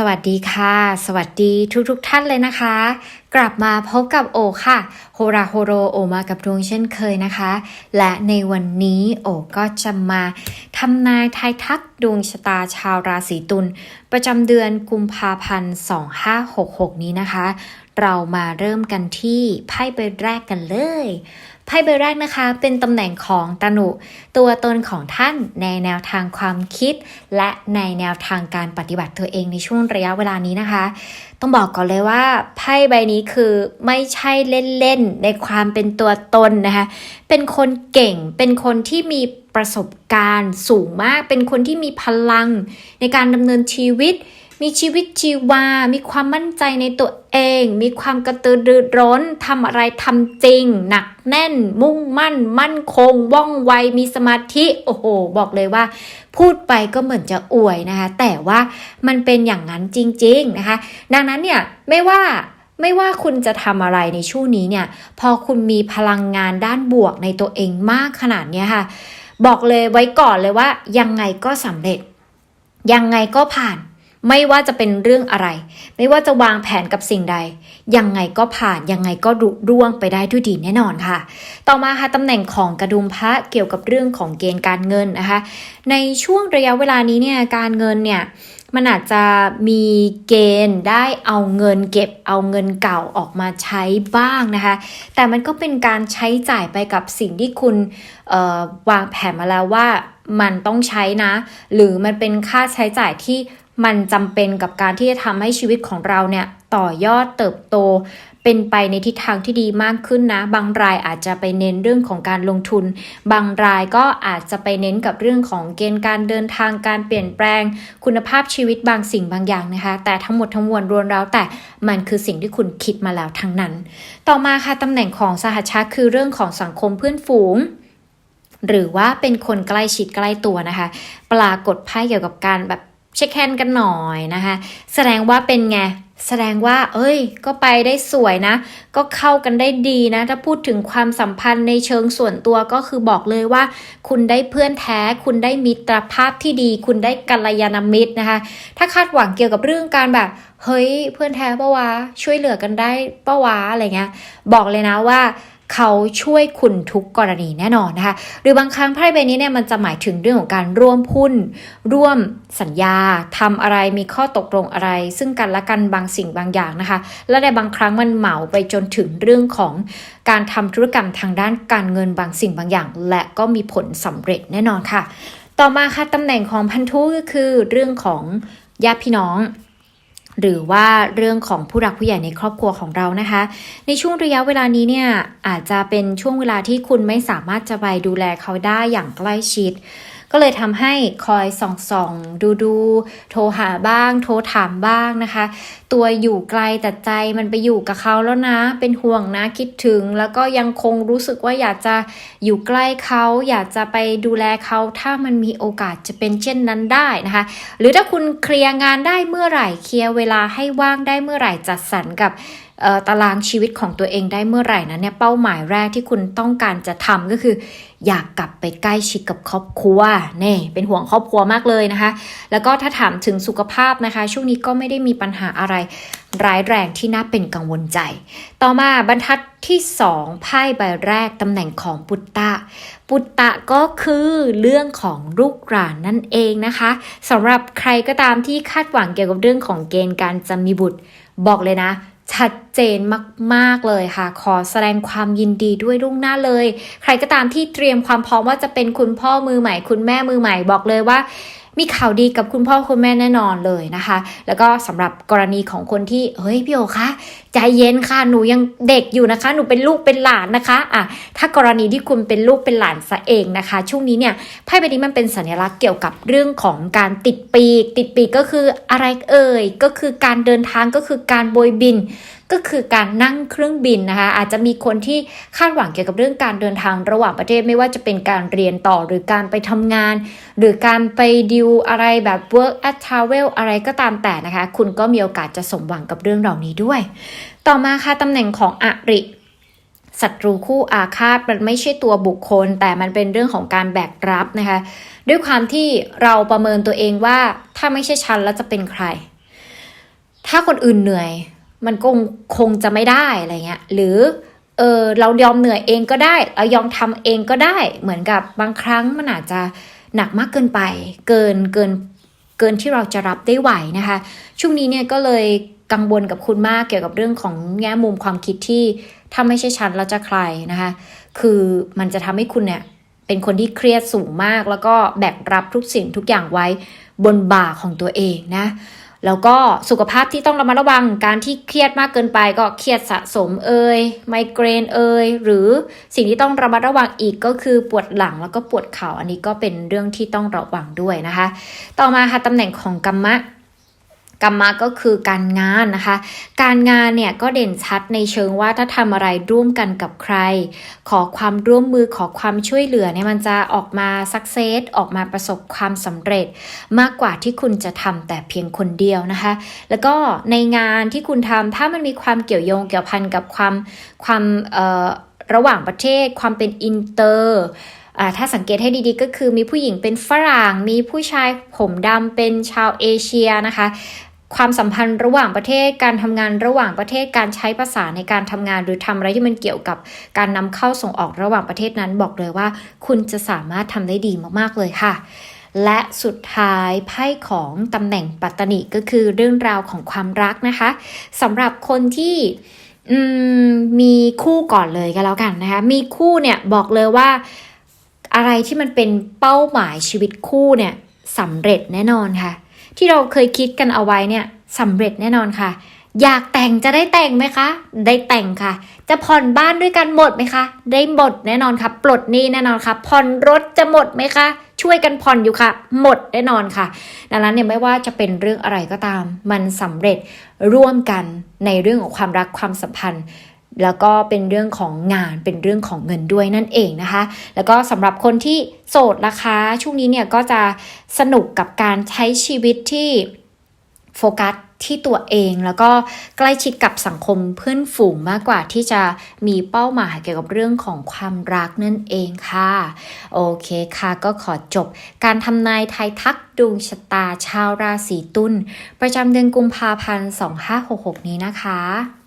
สวัสดีค่ะ สวัสดีทุกทุกท่านเลยนะคะ กลับมาพบกับโอค่ะโฮราโฮโรโอมากับดวงเช่นเคยนะคะ และในวันนี้โอก็จะมาทำนายทายทักดวงชะตาชาวราศีตุลประจำเดือนกุมภาพันธ์2566 นี้นะคะ เรามาเริ่มกันที่ไพ่ใบแรกกันเลย ไพ่ใบแรกนะคะเป็นตำแหน่งของตนุตัวตนของท่านในแนวทางความคิด และในแนวทางการปฏิบัติตัวเองในช่วงระยะเวลานี้นะคะ ต้องบอกก่อนเลยว่าไพ่ใบนี้คือไม่ใช่เล่นๆในความเป็นตัวตนนะคะ เป็นคนเก่งเป็นคนที่มีประสบการณ์สูงมาก เป็นคนที่มีพลังในการดำเนินชีวิต มีชีวิตชีวา มีความมั่นใจในตัวเอง มีความกระตือรือร้นทำอะไรทำจริง หนักแน่น มุ่งมั่น มั่นคง ว่องไว มีสมาธิ โอ้โห บอกเลยว่า พูดไปก็เหมือนจะอวยนะคะ แต่ว่ามันเป็นอย่างนั้นจริง ๆนะคะ ดังนั้นเนี่ยไม่ว่าไม่ว่าคุณจะทำอะไรในช่วงนี้เนี่ย พอคุณมีพลังงานด้านบวกในตัวเองมากขนาดเนี้ยค่ะ บอกเลยไว้ก่อนเลยว่า ยังไงก็สำเร็จ ยังไงก็ผ่าน ไม่ว่าจะเป็นเรื่องอะไร ไม่ว่าจะวางแผนกับสิ่งใด ยังไงก็ผ่านยังไงก็รุร่วงไปได้ด้วยดีแน่นอนค่ะ ต่อมาค่ะตำแหน่งของกระดุมพระเกี่ยวกับเรื่องของเกณฑ์การเงินนะคะ ในช่วงระยะเวลานี้เนี่ยการเงินเนี่ยมันอาจจะมีเกณฑ์ได้เอาเงินเก็บเอาเงินเก่าออกมาใช้บ้างนะคะ แต่มันก็เป็นการใช้จ่ายไปกับสิ่งที่คุณวางแผนมาแล้วว่ามันต้องใช้นะ หรือมันเป็นค่าใช้จ่ายที่ มันจำเป็นกับการที่จะทำให้ชีวิตของเราเนี่ยต่อยอดเติบโต เป็นไปในทิศทางที่ดีมากขึ้นนะ บางรายอาจจะไปเน้นเรื่องของการลงทุน บางรายก็อาจจะไปเน้นกับเรื่องของเกณฑ์การเดินทางการเปลี่ยนแปลง คุณภาพชีวิตบางสิ่งบางอย่างนะคะ แต่ทั้งหมดทั้งมวลรวมแล้วแต่มันคือสิ่งที่คุณคิดมาแล้วทั้งนั้น ต่อมาค่ะตำแหน่งของสหชาติคือเรื่องของสังคมเพื่อนฝูงหรือว่าเป็นคนใกล้ชิดใกล้ตัวนะคะ ปรากฏไพ่เกี่ยวกับการแบบ เช็คแฮนด์กันหน่อยนะคะ แสดงว่าเป็นไง แสดงว่า เอ้ย ก็ไปได้สวยนะ ก็เข้ากันได้ดีนะ ถ้าพูดถึงความสัมพันธ์ในเชิงส่วนตัวก็คือบอกเลยว่า คุณได้เพื่อนแท้ คุณได้มิตรภาพที่ดี คุณได้กัลยาณมิตรนะคะ ถ้าคาดหวังเกี่ยวกับเรื่องการแบบ เฮ้ย เพื่อนแท้ปะวะ ช่วยเหลือกันได้ปะวะ อะไรเงี้ย บอกเลยนะว่า เขาช่วยคุณทุกกรณีแน่นอนนะคะ หรือบางครั้งไพ่ใบนี้เนี่ยมันจะหมายถึงเรื่องของการร่วมหุ้น ร่วมสัญญาทำอะไรมีข้อตกลงอะไร ซึ่งกันและกันบางสิ่งบางอย่างนะคะ และในบางครั้งมันเหมาไปจนถึงเรื่องของการทำธุรกรรมทางด้านการเงินบางสิ่งบางอย่าง และก็มีผลสำเร็จแน่นอนค่ะ ต่อมาค่ะตำแหน่งของพันธุก็คือเรื่องของญาติพี่น้อง หรือว่าเรื่องของผู้รักผู้ใหญ่ในครอบครัวของเรานะคะ ในช่วงระยะเวลานี้เนี่ยอาจจะเป็นช่วงเวลาที่คุณไม่สามารถจะไปดูแลเขาได้อย่างใกล้ชิด ก็เลยทำให้คอยส่องส่องดูดูโทรหาบ้าง โทรถามบ้างนะคะ ตัวอยู่ไกลแต่ใจมันไปอยู่กับเขาแล้วนะ เป็นห่วงนะคิดถึง แล้วก็ยังคงรู้สึกว่าอยากจะอยู่ใกล้เขา อยากจะไปดูแลเขาถ้ามันมีโอกาสจะเป็นเช่นนั้นได้นะคะ หรือถ้าคุณเคลียร์งานได้เมื่อไหร่เคลียร์เวลาให้ว่างได้เมื่อไหร่จัดสรรกับ ตารางชีวิตของตัวเองได้เมื่อไหร่นะเนี่ยเป้าหมายแรกที่คุณต้องการจะทำก็คือ อยากกลับไปใกล้ชิดกับครอบครัวนี่เป็นห่วงครอบครัวมากเลยนะคะ แล้วก็ถ้าถามถึงสุขภาพนะคะ ช่วงนี้ก็ไม่ได้มีปัญหาอะไรร้ายแรงที่น่าเป็นกังวลใจ ต่อมาบรรทัดที่2ไพ่ใบแรกตำแหน่งของปุตตะ ปุตตะก็คือเรื่องของลูกหลานนั่นเองนะคะสำหรับใครก็ตามที่คาดหวังเกี่ยวกับเรื่องของเกณฑ์การจะมีบุตร บอกเลยนะ ชัดเจนมากๆเลยค่ะ ขอแสดงความยินดีด้วยล่วงหน้าเลย ใครก็ตามที่เตรียมความพร้อมว่าจะเป็นคุณพ่อมือใหม่ คุณแม่มือใหม่บอกเลยว่า มีข่าวดีกับคุณพ่อคุณแม่แน่นอนเลยนะคะ แล้วก็สำหรับกรณีของคนที่เฮ้ยพี่โอคะใจเย็นค่ะหนูยังเด็กอยู่นะคะ หนูเป็นลูกเป็นหลานนะคะอะถ้ากรณีที่คุณเป็นลูกเป็นหลานซะเองนะคะ ช่วงนี้เนี่ยไพ่ใบนี้มันเป็นสัญลักษณ์เกี่ยวกับเรื่องของการติดปีก ติดปีกก็คืออะไรเอ่ยก็คือการเดินทางก็คือการโบยบิน ก็คือการนั่งเครื่องบินนะคะ อาจจะมีคนที่คาดหวังเกี่ยวกับเรื่องการเดินทางระหว่างประเทศไม่ว่าจะเป็นการเรียนต่อหรือการไปทำงาน หรือการไปดิวอะไรแบบ work at travel อะไรก็ตามแต่นะคะ คุณก็มีโอกาสจะสมหวังกับเรื่องเหล่านี้ด้วย ต่อมาค่ะตำแหน่งของอริศัตรูคู่อาฆาตมันไม่ใช่ตัวบุคคล แต่มันเป็นเรื่องของการแบกรับนะคะ ด้วยความที่เราประเมินตัวเองว่าถ้าไม่ใช่ฉันแล้วจะเป็นใคร ถ้าคนอื่นเหนื่อย มันคงคงจะไม่ได้อะไรเงี้ย หรือเออเรายอมเหนื่อยเองก็ได้เรายอมทำเองก็ได้ เหมือนกับบางครั้งมันอาจจะหนักมากเกินไป เกินเกินเกินที่เราจะรับได้ไหวนะคะ ช่วงนี้เนี่ยก็เลยกังวลกับคุณมากเกี่ยวกับเรื่องของแง่มุมความคิดที่ถ้าไม่ใช่ฉันแล้วจะใครนะคะ คือมันจะทำให้คุณเนี่ยเป็นคนที่เครียดสูงมาก แล้วก็แบกรับทุกสิ่งทุกอย่างไว้บนบ่าของตัวเองนะ แล้วก็สุขภาพที่ต้องระมัดระวังการที่เครียดมากเกินไปก็เครียดสะสมเอยไมเกรนเอยหรือสิ่งที่ต้องระมัดระวังอีกก็คือปวดหลังแล้วก็ปวดเข่าอันนี้ก็เป็นเรื่องที่ต้องระวังด้วยนะคะ ต่อมาค่ะตำแหน่งของกัมมะ กรรมะก็คือการงานนะคะ การงานเนี่ยก็เด่นชัดในเชิงว่าถ้าทำอะไรร่วมกันกับใคร ขอความร่วมมือขอความช่วยเหลือเนี่ยมันจะออกมาสักเซสออกมาประสบความสำเร็จ มากกว่าที่คุณจะทำแต่เพียงคนเดียวนะคะ แล้วก็ในงานที่คุณทำถ้ามันมีความเกี่ยวโยงเกี่ยวพันกับความความเอ่อระหว่างประเทศ ความเป็นอินเตอร์อ่าถ้าสังเกตให้ดีๆก็คือมีผู้หญิงเป็นฝรั่ง มีผู้ชายผมดำเป็นชาวเอเชียนะคะ ความสัมพันธ์ระหว่างประเทศ การทำงานระหว่างประเทศ การใช้ภาษาในการทำงาน หรือทำอะไรที่มันเกี่ยวกับการนำเข้าส่งออกระหว่างประเทศนั้น บอกเลยว่า คุณจะสามารถทำได้ดีมากๆเลยค่ะ และสุดท้ายไพ่ของตำแหน่งปัตตนิก็คือเรื่องราวของความรักนะคะสำหรับคนที่มมีคู่ก่อนเลยก็แล้วกันนะคะ มีคู่เนี่ยบอกเลยว่าอะไรที่มันเป็นเป้าหมายชีวิตคู่เนี่ยสำเร็จแน่นอนค่ะ ที่เราเคยคิดกันเอาไว้เนี่ยสำเร็จแน่นอนค่ะ อยากแต่งจะได้แต่งไหมคะ ได้แต่งค่ะ จะผ่อนบ้านด้วยกันหมดไหมคะ ได้หมดแน่นอนค่ะปลดหนี้แน่นอนค่ะ ผ่อนรถจะหมดไหมคะ ช่วยกันผ่อนอยู่ค่ะ หมดแน่นอนค่ะ ดังนั้นเนี่ยไม่ว่าจะเป็นเรื่องอะไรก็ตาม มันสำเร็จร่วมกันในเรื่องของความรักความสัมพันธ์ แล้วก็เป็นเรื่องของงานเป็นเรื่องของเงินด้วยนั่นเองนะคะ แล้วก็สำหรับคนที่โสดนะคะ ช่วงนี้เนี่ยก็จะสนุกกับการใช้ชีวิตที่โฟกัสที่ตัวเองแล้วก็ใกล้ชิดกับสังคมเพื่อนฝูงมากกว่าที่จะมีเป้าหมายเกี่ยวกับเรื่องของความรักนั่นเองค่ะ โอเคค่ะ ก็ขอจบการทำนายไทยทักดวงชะตาชาวราศีตุลประจำเดือนกุมภาพันธ์ 2566 นี้นะคะ